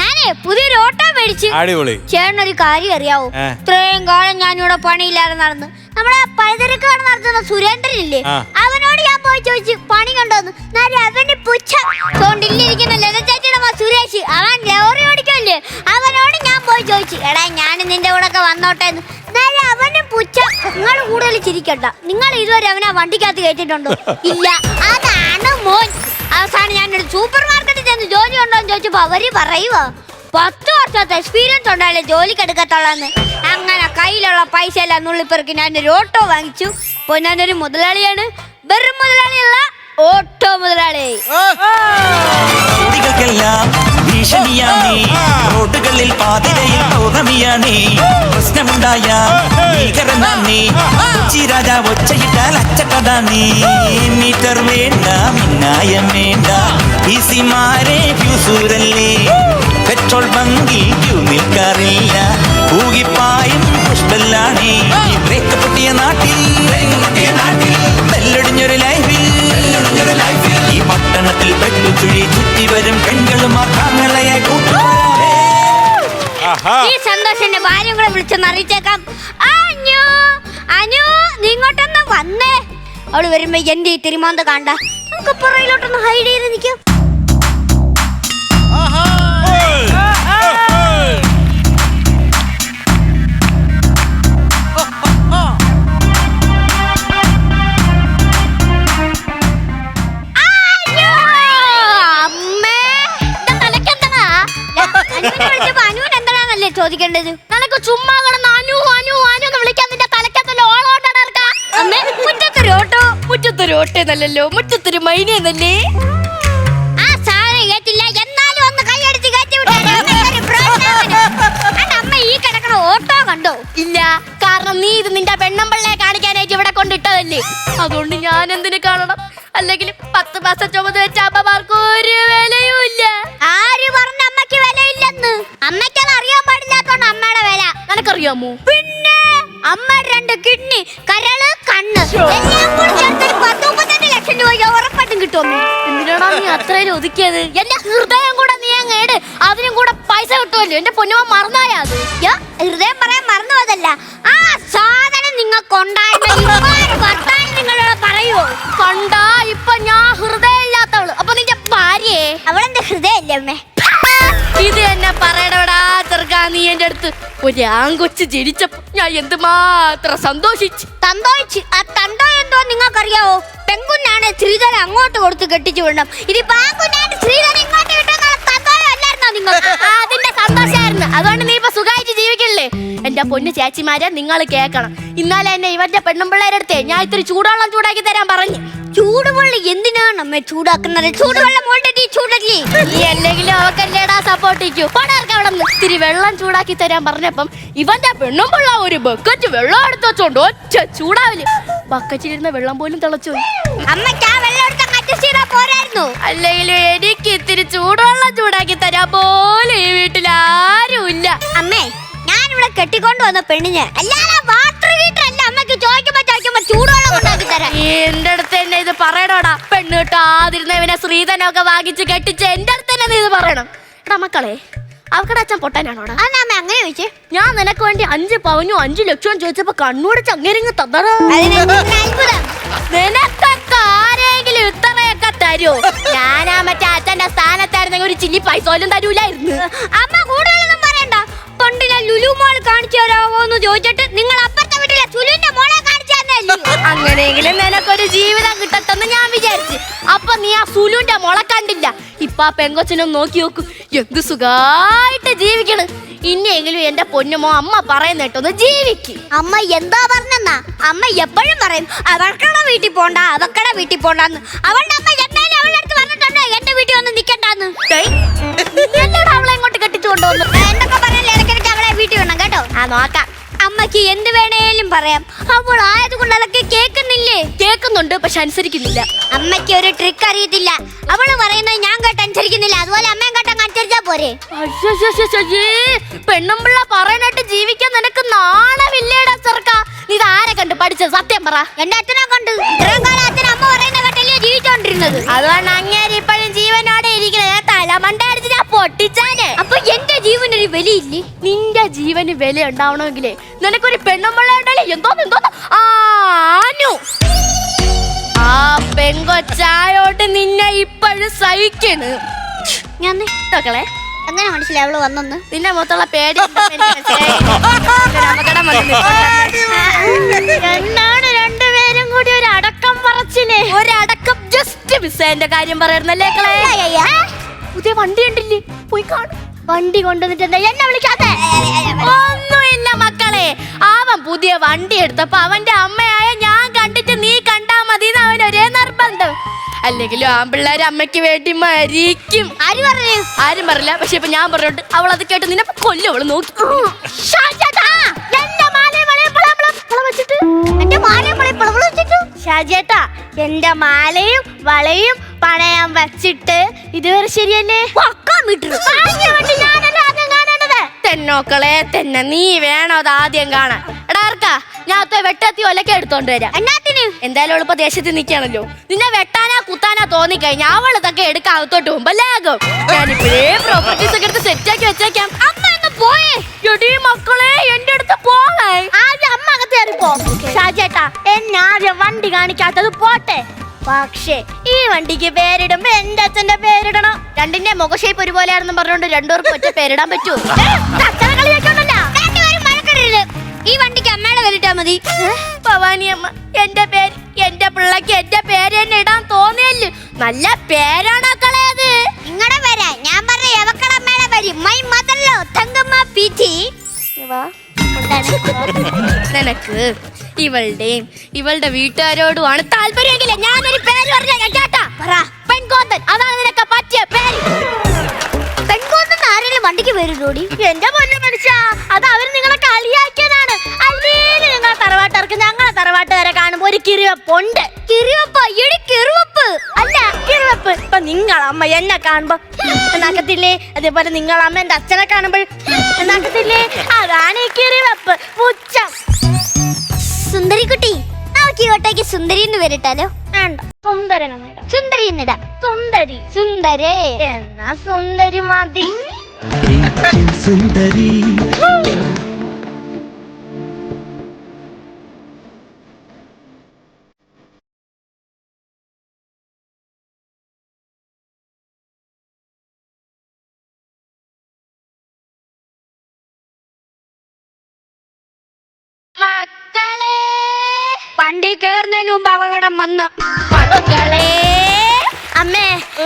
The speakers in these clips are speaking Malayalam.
ഞാനേ പുതിയൊരു ഓട്ടോ മേടിച്ചു. അടിപൊളി. ചേട്ടനൊരു കാര്യം അറിയാവോ. ഇത്രയും കാലം ഞാനിവിടെ പണിയില്ലാതെ നടന്ന്. നമ്മളെ പലചരക്കാട് നടത്തുന്ന സുരേന്ദ്രൻ ഇല്ലേ അവനോട് ഞാൻ പോയി ചോദിച്ചു പണി കണ്ടോന്ന്. അവന്റെ പുച്ഛ. തോണ്ടില്ലിരിക്കുന്ന ലതച്ചേച്ചിയുടെ മകൻ സുരേഷ്. അവൻ ലോറി ഓടിക്കല്ലേ അവനോട് ഞാൻ പോയി ചോദിച്ചു. എടാ ഞാൻ നിന്റെ കൂടെ ഒക്കെ വന്നോട്ടെ എന്ന് അവന്റെ പുച്ഛ. നിങ്ങൾ കൂടുതൽ ചിരിക്കണ്ട. നിങ്ങൾ ഇതുവരെ അവനെ വണ്ടിക്കകത്ത് കയറ്റിട്ടുണ്ടോ ഇല്ല. അതാണ് മോൻ. അവസാനം ഞാനൊരു സൂപ്പർ മാർക്കറ്റിൽ ചെന്ന് ജോലി ഉണ്ടോ എന്ന് ചോദിച്ചപ്പോ അവർ പറയുവോ പത്ത് വർഷത്തെ എക്സ്പീരിയൻസ് ഉണ്ടായാലും ജോലിക്ക് എടുക്കത്തുള്ളന്ന്. അങ്ങനെ കയ്യിലുള്ള പൈസ എല്ലാം നുള്ളിപ്പെറുക്കി ഞാൻ ഒരു ഓട്ടോ വാങ്ങിച്ചു. ഇപ്പൊ ഞാനൊരു മുതലാളിയാണ്. വെറും മുതലാളിയല്ല ഓട്ടോ മുതലാളി. റോഡുകളിൽ പാതിരയിൽ പൗർണമിയാണേ പ്രശ്നമുണ്ടായ ഭീകരനാണേ കൊച്ചി രാജാ ഒച്ചയിട്ടാൽ അച്ചട്ടതാണേ മീറ്റർ വേണ്ട മിന്നായം വേണ്ട. ഈസിമാരെ ഫ്യൂസൂരല്ലേ? Petrol ബങ്കിൽ Q നിൽക്കാറില്ല. ഊകിപ്പായും ഈ സന്തോഷന്റെ ഭാര്യ കൂടെ വിളിച്ചൊന്ന് അറിയിച്ചേക്കാം. അനു അനു നീ ഇങ്ങോട്ടൊന്ന് വന്നേ. അവൾ വരുമ്പോ എന്റെ ഈ തിരുമാന്ത കാണ്ട. നമുക്ക് പുറയിലോട്ടൊന്ന് ഹൈഡ് ചെയ്ത് നിൽക്കാം. ചോദിക്കേണ്ടത് നിനക്ക് ചുമ്മാ കിടന്ന് അനു അനു അനു എന്ന് വിളിക്കാൻ നിന്റെ തലക്കത്തല്ലോ ഓളോട്ടാ അമ്മേ മുറ്റത്തൊരു ഓട്ടോ. മുറ്റത്തൊരു ഓട്ടേന്നല്ലല്ലോ മുറ്റത്തൊരു മൈനേന്നല്ലേ ആ കേട്ടില്ല. എന്നാലും ഒന്ന് കൈയടിച്ച് കയറ്റി അമ്മ ഈ കിടക്കണ ഓട്ടോ കണ്ടോ? ഇല്ല. കാരണം നീ ഇത് നിന്റെ പെണ്ണമ്പിള്ളയെ കാണിക്കാനായിട്ട് ഇവിടെ കൊണ്ടിട്ടതല്ലേ? അതുകൊണ്ട് ഞാൻ എന്തിനു കാണണം? അല്ലെങ്കിൽ പത്ത് മാസം ചുമത് വെച്ച അമ്മമാർക്ക് ഒരു നിനക്കറിയാമോ പിന്നെ അമ്മ രണ്ട് കിഡ്നി കരൾ കണ്ണ്. ലക്ഷം രൂപ ഉറപ്പായിട്ടും നീ അത്രയും ഒതുക്കിയത്? എന്റെ ഹൃദയം കൂടെ നീ അങ്ങ് അതിനും കൂടെ പൈസ കിട്ടുമല്ലോ. എന്റെ പൊന്നുമ മറന്നായാ അത്. ഒരു ആങ്കൊച്ച് ജനിച്ചപ്പോ ഞാൻ എന്തുമാത്രം സന്തോഷിച്ചു. സന്തോഷിച്ച്? ആ തന്തോ എന്തോ നിങ്ങൾക്കറിയാവോ? പെങ്കുഞ്ഞാണ് ശ്രീധരൻ അങ്ങോട്ട് കൊടുത്ത് കെട്ടിച്ചു വിടണം. ഇനി പാങ്കുഞ്ഞാണ് ശ്രീധരൻ ഇങ്ങോട്ട് കിട്ടുന്ന തന്തോ അല്ലായിരുന്നോ നിങ്ങൾ ആ, അതിന്റെ സന്തോഷമായിരുന്നു അതുകൊണ്ട് നീ പൊന്നു ചേച്ചിമാരെ നിങ്ങൾ കേൾക്കണം. ഇന്നലെ എന്നെ ഇവന്റെ പെണ്ണുമ്പിള്ളേരെ അടുത്ത് ഞാൻ ഇത്തിരി ചൂടുവെള്ളം ചൂടാക്കി തരാൻ പറഞ്ഞു. ചൂടുവെള്ളം എന്തിനാണ് അമ്മ ചൂടാക്കുന്നത്? ചൂടുവെള്ളം മോൾട്ടി ചൂടല്ലേ? നീ അല്ലെങ്കിലും അവക്കല്ലേടാ സപ്പോർട്ട് ചെയ്യൂ അവിടെ ഇത്തിരി വെള്ളം ചൂടാക്കി തരാൻ പറഞ്ഞപ്പം ഇവന്റെ പെണ്ണുമ്പിള്ള ഒരു ബക്കറ്റ് വെള്ളം എടുത്ത് വെച്ചോണ്ട് ഒറ്റ ചൂടാവില്ല ബക്കറ്റിലിരുന്ന വെള്ളം പോലും തിളച്ചു അമ്മയ്ക്ക് ആ വെള്ളം എടുത്ത് അഡ്ജസ്റ്റ് ചെയ്താൽ പോരായിരുന്നു. അല്ലെങ്കിലും എനിക്ക് ഇത്തിരി ചൂടുവെള്ളം ചൂടാക്കി തരാൻ പോലും ഈ വീട്ടിൽ ആരുമില്ല. അമ്മേ ഞാനിവിടെ കെട്ടിക്കൊണ്ട് വന്ന പെണ്ണിന് അല്ലാതെ വാട്ടർ ഹീറ്റർ അല്ല അമ്മയ്ക്ക് ചോദിക്കുമ്പോ ചോദിക്കുമ്പോ ചൂടുവെള്ളം ഉണ്ടാക്കി തരാം നീ എന്റെ അടുത്ത് തന്നെ ഇത് പറയണോടാ. പെണ്ണ് കിട്ടാതിരുന്നവനെ ശ്രീധനൊക്കെ വാങ്ങിച്ച് കെട്ടിച്ച് എന്റെ അടുത്ത് തന്നെ നീ ഇത് പറയണം. എടാ മക്കളെ അവക്കടെ അച്ഛൻ പൊട്ടാനാണോടാ? അതെന്നാ അമ്മ അങ്ങനെ ചോദിച്ചേ? ഞാൻ നിനക്ക് വേണ്ടി അഞ്ച് പവനും അഞ്ചു ലക്ഷവും ചോദിച്ചപ്പോ കണ്ണൂടെ ചങ്ങരിങ്ങ് അത്ഭുതം? നിനക്കൊക്കെ ആരെങ്കിലും ഇത്രയൊക്കെ തരൂ. ഞാനാ മറ്റേ അച്ഛന്റെ സ്ഥാനത്തായിരുന്നെങ്കിൽ ഒരു ചില്ലി പൈസ പോലും തരൂലായിരുന്നു. മോൾ കാണിച്ചു ചോദിച്ചിട്ട് നിങ്ങൾ അപ്പുറത്തെ വീട്ടിലെ സുലുവിന്റെ മോളെ കാണിച്ചു തന്നല്ലേ അങ്ങനെയെങ്കിലും നിനക്കൊരു ജീവിതം കിട്ടട്ടെന്ന് ഞാൻ വിചാരിച്ചു. അപ്പൊ നീ ആ സുലുവിന്റെ മുള കണ്ടില്ല. ഇപ്പൊ ആ പെങ്കൊച്ചിനും നോക്കി നോക്കൂ. എന്ത് സുഖായിട്ട് ജീവിക്കണ്. ഇനിയെങ്കിലും എന്റെ പൊന്നുമോ അമ്മ പറയുന്ന കേട്ടൊന്ന് ജീവിക്ക്. അമ്മ എന്താ പറഞ്ഞെന്നാ? അമ്മ എപ്പോഴും പറയും അവൾക്കടെ വീട്ടിൽ പോണ്ട അവക്കടെ വീട്ടിൽ പോണ്ടെന്ന്. അവളുടെ അമ്മ എന്തായാലും അവളുടെ അടുത്ത് പറഞ്ഞിട്ടുണ്ടോ എന്റെ വീട്ടിൽ വന്ന് നിക്കണ്ടെന്ന്. അവളെ ഇങ്ങോട്ട് കെട്ടിച്ചു കൊണ്ടുവന്നു. ആ നോക്കാം. അമ്മയ്ക്ക് എന്ത് വേണേലും പറയാം. അവൾ ആയതുകൊണ്ട് അതൊക്കെ കേൾക്കുന്നില്ലേ? കേൾക്കുന്നുണ്ട് പക്ഷെ അനുസരിക്കുന്നില്ല. അമ്മയ്ക്ക് ഒരു ട്രിക്ക് അറിയത്തില്ല. അവൾ പറയുന്നത് ഞാൻ കേട്ട് അനുസരിക്കുന്നില്ല. അതുപോലെ അമ്മയും കേട്ടങ്ങ് അനുസരിച്ചാ പോരെ. പെണ്ണും പെണ്ണുമ്പിള്ള പറയാനായിട്ട് ജീവിക്കാൻ നിനക്ക് നാണമില്ലേടാ ചെറുക്ക. നീ ഇത് ആരെ കണ്ട് പഠിച്ചത്? സത്യം പറ. എന്റെ അച്ഛനെ കണ്ട്. ഇത്രയും കാലം അച്ഛൻ അമ്മ പറയുന്ന കേട്ടല്ലേ ജീവിച്ചോണ്ടിരുന്നത്? അതുകൊണ്ട് അങ്ങേരി ഇപ്പോഴും ജീവനോടെ ഇരിക്കുന്നത് ഞാൻ തലമണ്ട അടിച്ച് ഞാൻ പൊട്ടിച്ചാനെ അപ്പൊ എന്റെ ജീവനൊരു വിലയില്ലേ? നിന്റെ ജീവന് വില ഉണ്ടാവണമെങ്കിലേ നിനക്കൊരു പെണ്ണുമ്പളേ എന്തോ എന്തോ ആനു ആ പെങ്കൊച്ചായോട്ട് നിന്നെ ഇപ്പോഴും സഹിക്കണ്. ഞാൻ മക്കളെ. എങ്ങനെ മനസ്സിലായി അവൾ വന്നെന്ന്. നിന്റെ മുഖത്തുള്ള പേടി എന്നാണ്. രണ്ടുപേരും കൂടി ഒരു അടക്കം പറച്ചിനെ ഒരടക്കം ജസ്റ്റ് മിസ്സേന്റെ കാര്യം പറയുന്നല്ലേ പുതിയ വണ്ടി ഉണ്ടില്ലേ പോയി കാണും. വണ്ടി കൊണ്ടുവന്നിട്ട് എന്താ എന്നെ വിളിക്കാത്തെ? ഒന്നുമില്ല മക്കളെ. അവൻ പുതിയ വണ്ടി എടുത്തപ്പോ അവന്റെ അമ്മയായ ഞാൻ കണ്ടിട്ട് നീ കണ്ടാ മതി അവൻ ഒരേ നിർബന്ധം. അല്ലെങ്കിലും ആമ്പിള്ളേര് അമ്മയ്ക്ക് വേണ്ടി മരിക്കും. ആരും പറഞ്ഞു? ആരും പറയില്ല പക്ഷെ ഇപ്പൊ ഞാൻ പറഞ്ഞോണ്ട് അവൾ അത് കേട്ട് നിന്നെ കൊല്ലും അവൾ നോക്കി. ഷാജേട്ടാ, എന്റെ മാലയും വളയും പണയം വെച്ചിട്ട് ഇതുവരെ ശരിയല്ലേ? തെന്നോക്കളെ തന്നെ. നീ വേണോ അത് ആദ്യം കാണാൻ? എടാ ആർക്കാ? ഞാൻ അത്ത വെട്ടത്തി ഒലക്കെ എടുത്തോണ്ട് വരാം. എന്നാത്തിന്? എന്തായാലും അവളിപ്പോ ദേശത്ത് നിക്കാണല്ലോ നിന്നെ വെട്ടാനാ കുത്താനാ തോന്നിക്കഴിഞ്ഞാ അവൾ ഇതൊക്കെ എടുക്കാൻ അകത്തോട്ട് പോകുമ്പല്ലേ ആകും ഞാനിപ്പോഴേ പ്രോപ്പർട്ടീസ് ഒക്കെ എടുത്ത് സെറ്റ് ആക്കി വെച്ചേക്കാം. അമ്മ ഒന്ന് പോയേ. എടീ മക്കളെ എന്റെ അടുത്ത് പോകേ ആദ്യം അമ്മ അകത്ത് കയറിപ്പോ ഷാജേട്ടാ എന്നെ ആദ്യം വണ്ടി കാണിക്കാത്തത് പോട്ടെ. പക്ഷേ ഈ വണ്ടിക്ക് പേരിടുമ്പോ എന്റെ അച്ഛന്റെ പേരിടണം. രണ്ടിന്റെ മുഖ ഷേപ്പ് ഒരുപോലെ ആണെന്ന് പറഞ്ഞുകൊണ്ട് രണ്ടുപേർക്കും ഒറ്റ പേരിടാൻ മഴക്കരുത് ഈ വണ്ടിക്ക് അമ്മയുടെ പേരിട്ടാ മതി. ഭവാനി അമ്മ എന്റെ പേര് എന്റെ പിള്ളക്ക് എന്റെ പേര് തന്നെ ഇടാൻ തോന്നിയല്ലോ? നല്ല പേരാണ് കളെ അത്. നിങ്ങളുടെ പേരാ ഞാൻ പറഞ്ഞ എവക്കട അമ്മയുടെ പേര്? മൈ മദർലോ തങ്കമ്മ പീറ്റി നിനക്ക് ഇവളുടെയും ഇവളുടെ വീട്ടുകാരോടുമാണ് താല്പര്യമെങ്കിലേ ഞാനൊരു പേര് പറഞ്ഞ കേട്ടാ പറ. പെൺകോന്തൻ അതാണ് നിനക്ക് പറ്റിയ പേര്. പെൺകോന്തൻ ആരെങ്കിലും വണ്ടിക്ക് വരുന്നോടി എന്റെ പൊന്നു മനുഷ്യ അത് അവർ നിങ്ങളെ കളിയാക്കിയതാണ്. അല്ലെങ്കിൽ നിങ്ങളെ തറവാട്ടുകാർക്ക് ഞങ്ങളെ തറവാട്ടുകാരെ കാണുമ്പോ ഒരു കിരിവപ്പുണ്ട് കിറിവപ്പ എടി കിറുവപ്പ് അല്ല കിരിവപ്പ്. ഇപ്പൊ നിങ്ങളമ്മ എന്നെ കാണുമ്പോ എന്നാക്കത്തില്ലേ? അതേപോലെ നിങ്ങളമ്മ എന്റെ അച്ഛനെ കാണുമ്പോൾ എന്നാക്കത്തില്ലേ? അതാണ് ഈ കിരിവപ്പ്. സുന്ദരി എന്ന് പേരിട്ടാലോ? വേണ്ട. സുന്ദരി എന്നിടാം സുന്ദരി. സുന്ദരേ. എന്നാ സുന്ദരി മതി. സുന്ദരി വണ്ടി കയറുന്നതിന് മുമ്പ് അപകടം വന്ന്. മക്കളെ അമ്മേ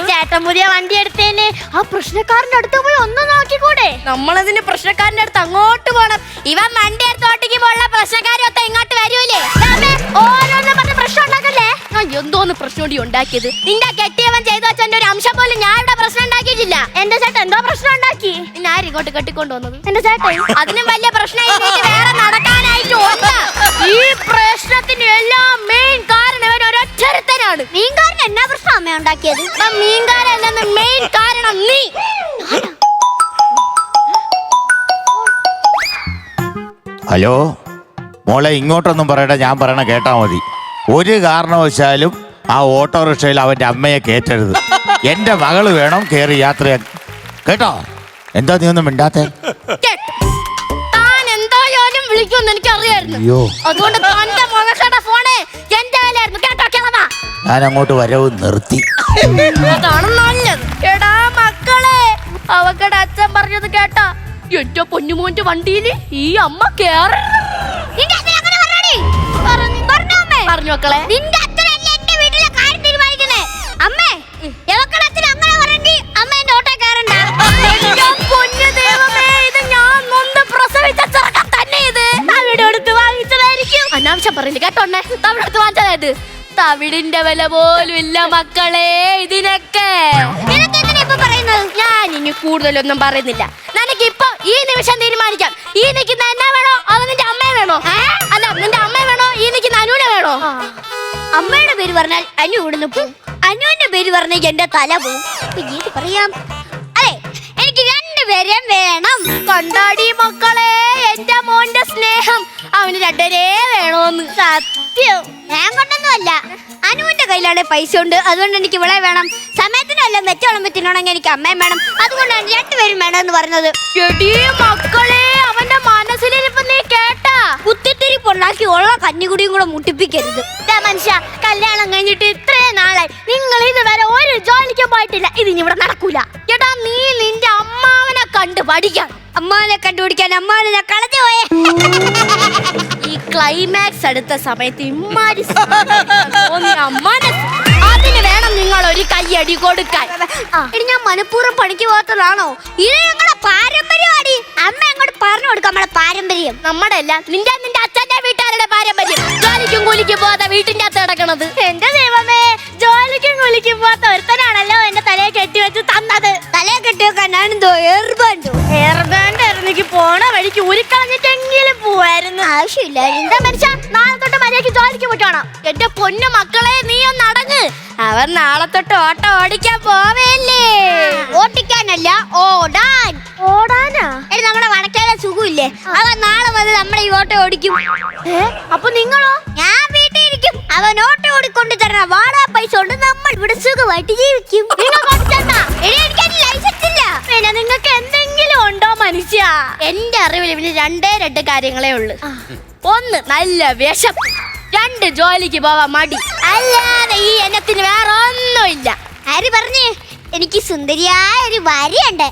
ചേട്ടൻ പുതിയ വണ്ടി എടുത്തേന്. ആ പ്രശ്നക്കാരന്റെ അടുത്ത് പോയി ഒന്ന് നോക്കിക്കൂടെ? നമ്മളതിന് പ്രശ്നക്കാരന്റെ അടുത്ത് അങ്ങോട്ട് പോണം. ഇവൻ വണ്ടി എടുത്തോട്ടേക്ക് പോലുള്ള പ്രശ്നക്കാരൊക്കെ ഇങ്ങോട്ട് വരൂലേ? ഓരോന്നും പറഞ്ഞ് പ്രശ്നം ഉണ്ടാക്കല്ലേ? എന്തോന്ന് പ്രശ്നോടി ഉണ്ടാക്കിയത്? നിന്റെ കെട്ടിയവൻ ചെയ്തു വെച്ചെന്റെ ഒരു അംശം പോലും ഞാൻ ഇവിടെ പ്രശ്നം ഉണ്ടാക്കിയിട്ടില്ല. എന്റെ ചേട്ടൻ എന്തോ പ്രശ്നം ഉണ്ടാക്കി? ഞാൻ ആരും ഇങ്ങോട്ട് കെട്ടിക്കൊണ്ടു വന്നത് എന്റെ ചേട്ടൻ. അതിനും വലിയ പ്രശ്നം വേറെ നടക്കാനായിട്ട് ഈ പ്രശ്നത്തിന് എല്ലാം മെയിൻ കാരണം ഇവൻ ഒരൊറ്റരുത്തനാണ്. മീൻകാരൻ എന്നാ പ്രശ്നം അമ്മ ഉണ്ടാക്കിയത്? മീൻകാരല്ലെന്ന് മെയിൻ കാരണം നീ. ഹലോ? മോളെ ഇങ്ങോട്ടൊന്നും പറയണ്ട ഞാൻ പറയണ കേട്ടാ മതി. ഒരു കാരണവശാലും ആ ഓട്ടോറിക്ഷയിൽ അവന്റെ അമ്മയെ കേറ്റരുത് എന്റെ മകൾ വേണം കേറി യാത്ര കേട്ടോ? എന്താ നീ ഒന്നും മിണ്ടാത്തെ. താൻ എന്തായാലും വിളിക്കുമെന്ന് എനിക്ക് അറിയായിരുന്നു അയ്യോ. അതുകൊണ്ട് തന്റെ ഞാൻ അങ്ങോട്ട് വരവ് നിർത്തി. അതാണ് നല്ലത്. എടാ മക്കളെ അവക്കടെ അച്ഛൻ പറഞ്ഞത് കേട്ടാ. എന്റെ പൊന്നുമോന്റെ വണ്ടിയിൽ ഈ അമ്മ പറഞ്ഞു പറഞ്ഞു മക്കളെ. തവിടിന്റെ വില പോലും ഇല്ല മക്കളെ ഇതിനൊക്കെ. ഞാൻ ഇനി കൂടുതലൊന്നും പറയുന്നില്ല. നിനക്ക് ഇപ്പൊ ഈ നിമിഷം തീരുമാനിക്കാം. ഈ നിൽക്കുന്ന എന്നെ വേണോ? അത് നിന്റെ അമ്മയെ വേണോ? അല്ല നിന്റെ അമ്മയെ വേണോ? ഈ നിൽക്കുന്ന അനുവിനെ വേണോ? അമ്മയുടെ പേര് പറഞ്ഞാൽ അനു ഇവിടുന്ന് പോവും അനുവിന്റെ പേര് പറഞ്ഞാൽ എന്റെ തല ഏത് പറയാം. അതെ എനിക്ക് രണ്ടുപേരെയും വേണം. കൊണ്ടാടി മക്കളെ എന്റെ മോന്റെ സ്നേഹം. അവന് രണ്ടരേ വേണോന്ന്. സത്യം. ഞാൻ കൊണ്ടൊന്നുമല്ല പൈസ ഉണ്ട് അതുകൊണ്ട് എനിക്ക് ഇവളെ വേണം. സമയത്തിനല്ല മെച്ചോളം വെച്ച് എനിക്ക് അമ്മയും വേണം. അതുകൊണ്ടാണ് രണ്ടുപേരും വേണം എന്ന് പറഞ്ഞത് മക്കളെ അവന്റെ മനസ്സിലിരിപ്പ് നീ കേട്ടാ. കുത്തിത്തിരിപ്പുണ്ടാക്കി ഉള്ള കഞ്ഞികുടിയും കൂടെ മുട്ടിപ്പിക്കരുത്. മനുഷ്യ കല്യാണം കഴിഞ്ഞിട്ട് ഇത്രയും നാളായി. നിങ്ങൾ ഇതുവരെ ഒരു ജോലിക്ക് പോയിട്ടില്ല. ഇതിനി ഇവിടെ നടക്കൂല. എടാ നീ നിന്റെ അമ്മാവനെ കണ്ട് പഠിക്കണം അമ്മാവനെ കണ്ടുപിടിക്കാൻ അമ്മാവനെ കളഞ്ഞു പോയേ. ഈ ക്ലൈമാക്സ് അടുത്ത സമയത്ത് ഇമ്മാരി അമ്മാനെ നിങ്ങൾ ഒരു അടി കൊടുക്കാൻ ഇനി ഞാൻ മനഃപൂർവം പണിക്ക് പോകത്തതാണോ? ഇത് ഞങ്ങളുടെ പാരമ്പര്യമാടി. അമ്മ അങ്ങോട്ട് പറഞ്ഞു കൊടുക്കാം നമ്മുടെ പാരമ്പര്യം. നമ്മുടെ അല്ല നിന്റെ നിന്റെ അച്ഛന്റെ വീട്ടുകാരുടെ പാരമ്പര്യം. ജോലിക്കും കൂലിക്കും പോകാതെ വീട്ടിന്റെ അകത്ത് കിടക്കണത്. എന്റെ ദൈവമേ ജോലിക്കും കൂലിക്കും പോകാത്ത ഒരുത്തനാണല്ലോ എന്റെ തലയെ കെട്ടിവെച്ച് തന്നത്. തലയെ കെട്ടിവെക്കാൻ ഞാനെന്തോ എറുബണ്ടോ എനിക്ക് പോണ വഴിക്ക് ഉരുക്കളഞ്ഞിട്ടെങ്കിലും പോവായിരുന്നു. ആവശ്യമില്ല. എന്താ മനുഷ്യ? നാളെ തൊട്ട് മര്യാദയ്ക്ക് ജോലിക്ക് പോയിട്ടാണോ? എന്റെ പൊന്നു മക്കളെ നീ ഒന്ന് അവൻ നാളെ തൊട്ട് ഓട്ടോ ഓടിക്കാൻ പോവേല്ലേ? ഓട്ടിക്കാനല്ല ഓടാൻ. ഓടാനാ? എടി നമ്മുടെ വടക്കേലെ സുഖമില്ലേ? അവൻ നാളെ വന്ന് നമ്മുടെ ഈ ഓട്ടോ ഓടിക്കും. അപ്പൊ നിങ്ങളോ? ഞാൻ വീട്ടിൽ ഇരിക്കും. അവൻ ഓട്ടോ ഓടിക്കൊണ്ട് തരണ വാടാ പൈസ കൊണ്ട് നമ്മൾ ഇവിടെ സുഖമായിട്ട് ജീവിക്കും. പിന്നെ നിങ്ങൾക്ക് എന്തെങ്കിലും ഉണ്ടോ മനുഷ്യ? എന്റെ അറിവിൽ ഇവന് രണ്ടേ രണ്ട് കാര്യങ്ങളേ ഉള്ളു. ഒന്ന് നല്ല വിശപ്പ് രണ്ട് ജോലിക്ക് പോവാൻ മടി. അല്ലാതെ ഈ എനത്തിന് വേറെ ഒന്നുമില്ല ആര് പറഞ്ഞേ? എനിക്ക് സുന്ദരിയായ ഒരു ഭാര്യയുണ്ട്.